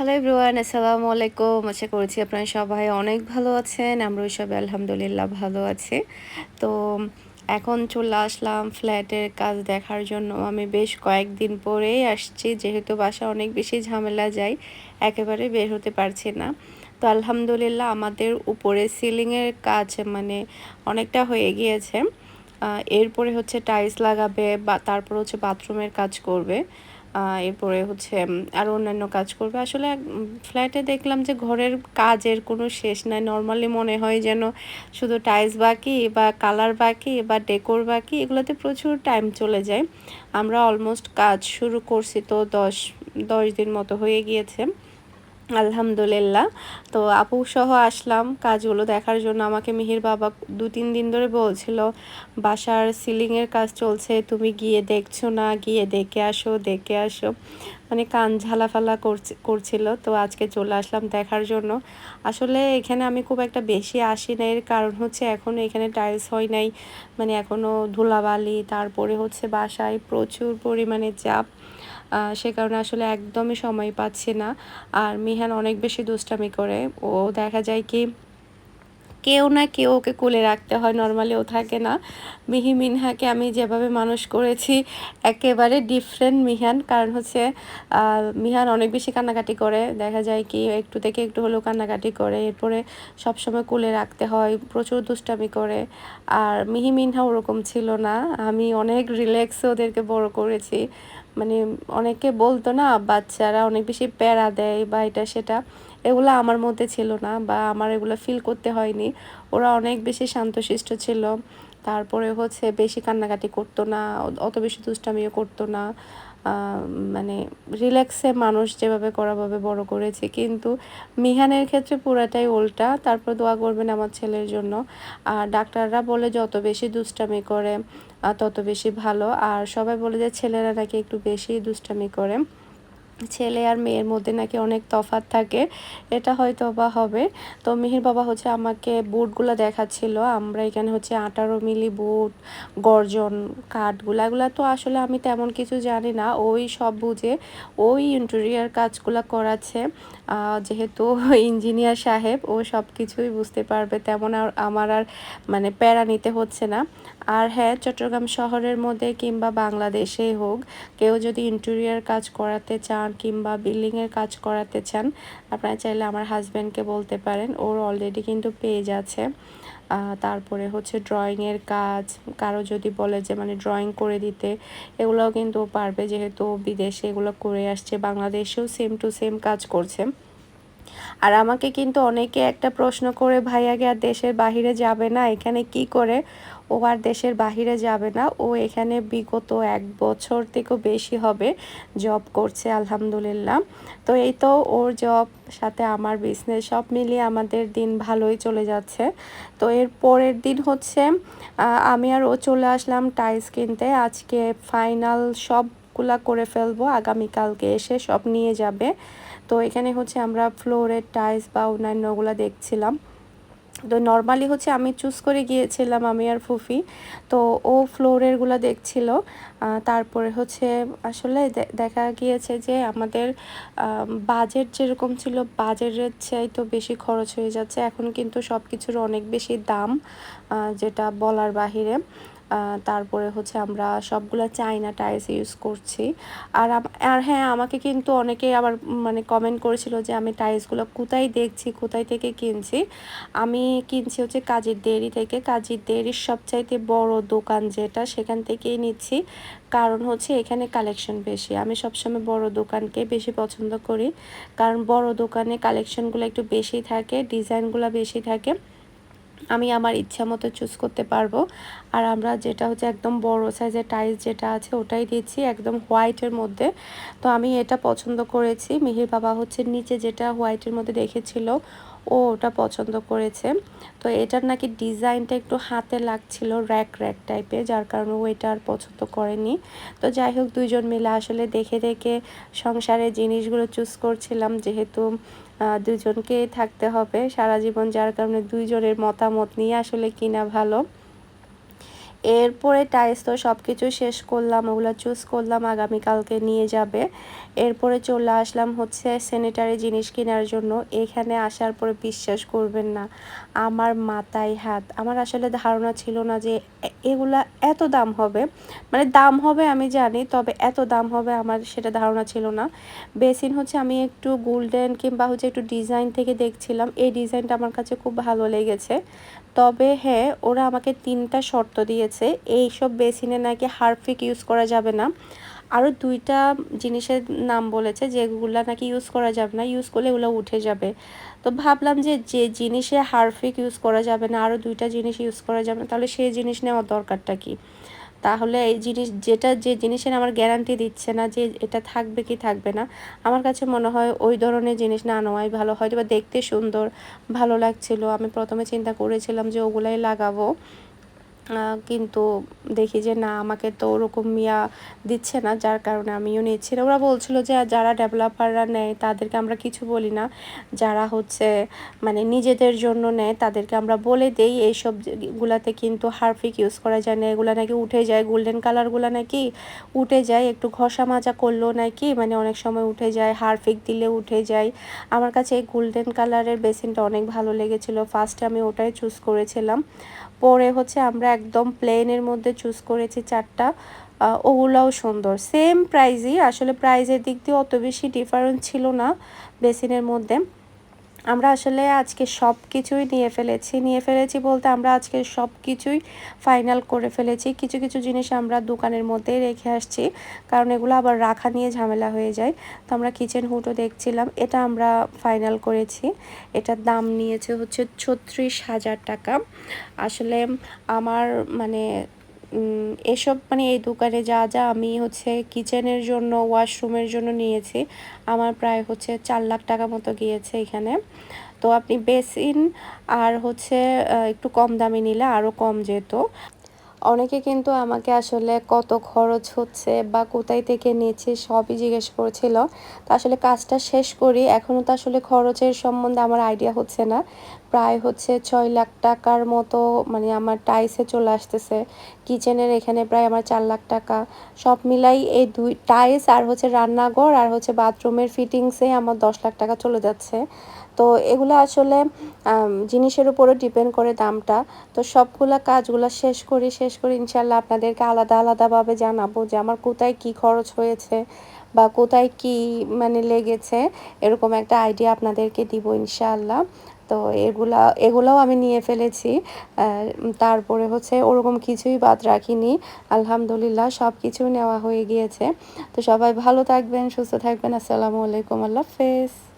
Hello everyone আসসালামু আলাইকুম আশা করছি আপনারা সবাই অনেক ভালো আছেন। আমরাও সবাই আলহামদুলিল্লাহ ভালো আছি। তো, এখন চলে আসলাম ফ্ল্যাটের কাজ দেখার জন্য। আমি বেশ কয়েকদিন পরেই আসছি, যেহেতু বাসা অনেক বেশি ঝামেলা যায়, একেবারে বের হতে পারছি না। তো, আলহামদুলিল্লাহ আমাদের উপরে সিলিংয়ের কাজ মানে অনেকটা হয়ে গিয়েছে। এরপরে হচ্ছে টাইলস লাগাবে, বা তারপর হচ্ছে বাথরুমের কাজ করবে। এরপরে হচ্ছে আরও অন্যান্য কাজ করবে। আসলে ফ্ল্যাটে দেখলাম যে ঘরের কাজের কোনো শেষ নাই। নর্মালি মনে হয় যেন শুধু টাইলস বাকি বা কালার বাকি বা ডেকোর বাকি, এগুলোতে প্রচুর টাইম চলে যায়। আমরা অলমোস্ট কাজ শুরু করছি তো দশ দশ দিন মতো হয়ে গিয়েছে। আলহামদুলিল্লাহ। তো আপু সহ আসলাম কাজগুলো দেখার জন্য। আমাকে মিহির বাবা দু তিন দিন ধরে বলছিল, বাসার সিলিংয়ের কাজ চলছে, তুমি গিয়ে দেখছ না? গিয়ে দেখে আসো দেখে আসো। মানে কান ঝালাফালা করছিল। তো আজকে চলে আসলাম দেখার জন্য। আসলে এখানে আমি খুব একটা বেশি আসি না। এর কারণ হচ্ছে এখনও এখানে টাইলস হয় নাই। মানে এখনও ধুলাবালি, তারপরে হচ্ছে বাসায় প্রচুর পরিমাণে চাপ। সে কারণে আসলে একদমই সময় পাচ্ছি না। আর মিহান অনেক বেশি দুষ্টামি করে। ও দেখা যায় কি, কেউ না কেউ ওকে কোলে রাখতে হয় নর্মালি ও থাকে না। মিহি মিনহাকে আমি যেভাবে মানুষ করেছি, একেবারে ডিফারেন্ট মিহান। কারণ হচ্ছে মিহান অনেক বেশি কান্নাকাটি করে। দেখা যায় কি, একটু থেকে একটু হলেও কান্নাকাটি করে। এরপরে সবসময় কোলে রাখতে হয়, প্রচুর দুষ্টামি করে। আর মিহি মিনহা ওরকম ছিল না। আমি অনেক রিল্যাক্সে ওদেরকে বড় করেছি। মানে অনেকে বলতো না, বাচ্চারা অনেক বেশি প্যারা দেয় বা এটা সেটা। এগুলো আমার মধ্যে ছিল না বা আমার এগুলো ফিল করতে হয়নি। ওরা অনেক বেশি শান্তশিষ্ট ছিল। তারপরে হচ্ছে বেশি কান্নাকাটি করতো না, অত বেশি দুষ্টামিও করতো না। মানে রিল্যাক্সে মানুষ যেভাবে করাভাবে বড় করেছে, কিন্তু মিহানের ক্ষেত্রে পুরাটাই উল্টা। তারপর দোয়া করবেন আমার ছেলের জন্য। আর ডাক্তাররা বলে, যত বেশি দুষ্টামি করে তত বেশি ভালো। আর সবাই বলে যে, ছেলেরা নাকি একটু বেশি দুষ্টামি করে। ছেলে আর মেয়ের মধ্যে নাকি অনেক তফাত থাকে, এটা হয়তো বা হবে। তো মিহির বাবা হচ্ছে আমাকে বুটগুলো দেখাচ্ছিল, আমরা এখানে হচ্ছে আঠারো মিলি বুট, গর্জন, কাঠগুলো, এগুলো তো আসলে আমি তেমন কিছু জানি না। ওই সব বুঝে ওই ইন্টেরিয়ার কাজগুলো করাচ্ছে যেহেতু ইঞ্জিনিয়ার সাহেব, ও সব কিছুই বুঝতে পারবে, তেমন আর আমার আর মানে প্যারা নিতে হচ্ছে না। আর হ্যাঁ চট্টগ্রাম শহরের মধ্যে কিংবা বাংলাদেশেই হোক, কেউ যদি ইন্টেরিয়ার কাজ করাতে চান কিংবা বিল্ডিংয়ের কাজ করাতে চান, আপনারা চাইলে আমার হাজব্যান্ডকে বলতে পারেন। ওর অলরেডি কিন্তু পেজ আছে। তারপরে হচ্ছে ড্রয়িংয়ের কাজ, কারও যদি বলে যে মানে ড্রয়িং করে দিতে, এগুলোও কিন্তু পারবে যেহেতু বিদেশে এগুলো করে আসছে, বাংলাদেশেও সেম টু সেম কাজ করছে। আর আমাকে কিন্তু অনেকে একটা প্রশ্ন করে, ভাইয়া আর দেশের বাহিরে যাবে না? এখানে কি করে ও আর দেশের বাহিরে যাবে না। ও এখানে বিগত এক বছর থেকেও বেশি হবে জব করছে, আলহামদুলিল্লাহ। তো এই তো ওর জব সাথে আমার বিজনেস সব মিলিয়ে আমাদের দিন ভালোই চলে যাচ্ছে। তো এর পরের দিন হচ্ছে আমি আর ও চলে আসলাম টাইলস কিনতে। আজকে ফাইনাল সব সবগুলা করে ফেলব, আগামীকালকে এসে সব নিয়ে যাবে। তো এখানে হচ্ছে আমরা ফ্লোরের টাইলস বা অন্যান্যগুলো দেখছিলাম। তো নর্মালি হচ্ছে আমি চুজ করে গিয়েছিলাম আমি আর ফুফি। তো ও ফ্লোরেরগুলো দেখছিল। তারপরে হচ্ছে আসলে দেখা গিয়েছে যে আমাদের বাজেট যেরকম ছিল বাজেটের চাই তো বেশি খরচ হয়ে যাচ্ছে। এখন কিন্তু সব কিছুর অনেক বেশি দাম যেটা বলার বাহিরে। তারপরে হচ্ছে আমরা সবগুলো চাইনা টাইলস ইউজ করছি। আর আর হ্যাঁ আমাকে কিন্তু অনেকে আবার মানে কমেন্ট করেছিল যে আমি টাইলসগুলো কোথায় দেখছি, কোথায় থেকে কিনছি। আমি কিনছি হচ্ছে কাজের দেরি থেকে। কাজের দেরির সবচাইতে বড় দোকান যেটা, সেখান থেকেই নিচ্ছি। কারণ হচ্ছে এখানে কালেকশন বেশি। আমি সবসময় বড় দোকানকে বেশি পছন্দ করি। কারণ বড় দোকানে কালেকশনগুলো একটু বেশি থাকে ডিজাইনগুলো বেশি থাকে। আমি আমার ইচ্ছা মতো চুজ করতে পারব। আর আমরা যেটা হচ্ছে একদম বড় সাইজের টাইলস যেটা আছে ওটাই দিচ্ছি একদম হোয়াইটের মধ্যে। তো আমি এটা পছন্দ করেছি। মিহির বাবা হচ্ছে নিচে যেটা হোয়াইটের মধ্যে দেখেছিল, ও ওটা পছন্দ করেছে। তো এটার নাকি ডিজাইনটা একটু হাতে লাগছিল র্যাক র্যাক টাইপের যার কারণে ও এটা আর পছন্দ করেনি। তো যাই হোক, দুইজন মিলে আসলে দেখে দেখে সংসারে জিনিসগুলো চুজ করছিলাম, যেহেতু দুজনকেই থাকতে হবে। সারা জীবন যার কারণে দুইজনের মতামত নিয়ে আসলে কিনা ভালো। এরপরে টাইস তো সব কিছু শেষ করলাম, ওগুলো চুজ করলাম, আগামীকালকে নিয়ে যাবে। এরপরে চলে আসলাম হচ্ছে স্যানিটারি জিনিস কেনার জন্য। এখানে আসার পরে বিশ্বাস করবেন না, আমার মাথায় হাত। আমার আসলে ধারণা ছিল না যে এগুলা এত দাম হবে। মানে দাম হবে আমি জানি, তবে এত দাম হবে আমার সেটা ধারণা ছিল না। বেসিন হচ্ছে আমি একটু গোল্ডেন কিংবা হচ্ছে একটু ডিজাইন থেকে দেখছিলাম। এই ডিজাইনটা আমার কাছে খুব ভালো লেগেছে। তবে হ্যাঁ ওরা আমাকে তিনটা শর্ত দিয়েছে। এই সব বেসিনে নাকি হারফিক ইউজ করা যাবে না। আরও দুইটা জিনিসের নাম বলেছে যেগুলো নাকি ইউজ করা যাবে না ইউজ করলে এগুলো উঠে যাবে। তো ভাবলাম যে যে জিনিসে হারফিক ইউজ করা যাবে না আরও দুইটা জিনিস ইউজ করা যাবে না, তাহলে সেই জিনিস নেওয়ার দরকারটা কী? তাহলে এই জিনিস, যেটা যে জিনিসের আমার গ্যারান্টি দিচ্ছে না যে এটা থাকবে কি থাকবে না, আমার কাছে মনে হয় ওই ধরনের জিনিস, না নেওয়াই ভালো হয়তো বা দেখতে সুন্দর, ভালো লাগছিল, আমি প্রথমে চিন্তা করেছিলাম যে ওগুলাই লাগাবো। কিন্তু দেখি যে না, আমাকে তো ওরকম মিয়া দিচ্ছে না, যার কারণে আমিও নিচ্ছি ওরা বলছিল যে যারা ডেভেলপাররা নেয়, তাদেরকে আমরা কিছু বলি না। যারা হচ্ছে মানে নিজেদের জন্য নেয়, তাদেরকে আমরা বলে দেই। এইসব গুলাতে কিন্তু হারফিক ইউজ করা যায় না। এগুলো নাকি উঠে যায়, গোল্ডেন কালারগুলো নাকি উঠে যায়। একটু ঘষা মাজা করলেও নাকি মানে অনেক সময় উঠে যায়, হারফিক দিলে উঠে যায়। আমার কাছে এই গোল্ডেন কালারের বেসিনটা অনেক ভালো লেগেছিলো। ফার্স্টে আমি ওটাই চুজ করেছিলাম। পরে হচ্ছে আমরা একদম প্লেনের মধ্যে চুজ করেছি চারটা ওগুলাও সুন্দর। সেম প্রাইজই আসলে প্রাইজের দিক দিয়ে অত বেশি ডিফারেন্স ছিল না বেসিনের মধ্যে। আমরা আসলে আজকে সব কিছুই নিয়ে ফেলেছি। নিয়ে ফেলেছি বলতে আমরা আজকে সব কিছুই ফাইনাল করে ফেলেছি। কিছু কিছু জিনিস আমরা দোকানের মধ্যেই রেখে আসছি। কারণ এগুলো আবার রাখা নিয়ে ঝামেলা হয়ে যায়। তো আমরা কিচেন হুটও দেখছিলাম। এটা আমরা ফাইনাল করেছি। এটার দাম নিয়েছে হচ্ছে ছত্রিশ হাজার টাকা। আসলে আমার মানে এসব মানে এই দোকানে যা যা আমি হচ্ছে কিচেনের জন্য, ওয়াশরুমের জন্য নিয়েছি, আমার প্রায় হচ্ছে চার লাখ টাকা মতো গিয়েছে এখানে। তো আপনি বেসিন আর হচ্ছে একটু কম দামে নিলে আরও কম যেত। অনেকে কিন্তু আমাকে আসলে কত খরচ হচ্ছে বা কোথায় থেকে নিচ্ছে সবই জিজ্ঞেস করেছিল। তো আসলে কাজটা শেষ করি। এখনও তো আসলে খরচের সম্বন্ধে আমার আইডিয়া হচ্ছে না। প্রায় হচ্ছে ছয় লাখ টাকার মতো মানে আমার টাইসে চলে আসতেছে। কিচেনের এখানে প্রায় আমার চার লাখ টাকা। সব মিলাই এই দুই টাইস আর হচ্ছে রান্নাঘর আর হচ্ছে বাথরুমের ফিটিংসে আমার দশ লাখ টাকা চলে যাচ্ছে। তো এগুলো আসলে জিনিসের উপরও ডিপেন্ড করে দামটা। তো সবগুলা কাজগুলো শেষ করি শেষ করে ইনশাল্লাহ আপনাদেরকে আলাদা আলাদাভাবে জানাব যে আমার কোথায় কি খরচ হয়েছে বা কোথায় কি মানে লেগেছে, এরকম একটা আইডিয়া আপনাদেরকে দিব ইনশাআল্লাহ তো এগুলা, এগুলাও আমি নিয়ে ফেলেছি। তারপরে হচ্ছে ওরকম কিছুই বাদ রাখিনি। আলহামদুলিল্লাহ সব কিছু নেওয়া হয়ে গিয়েছে। তো সবাই ভালো থাকবেন, সুস্থ থাকবেন। আসসালামু আলাইকুম, আল্লাহ হাফেজ।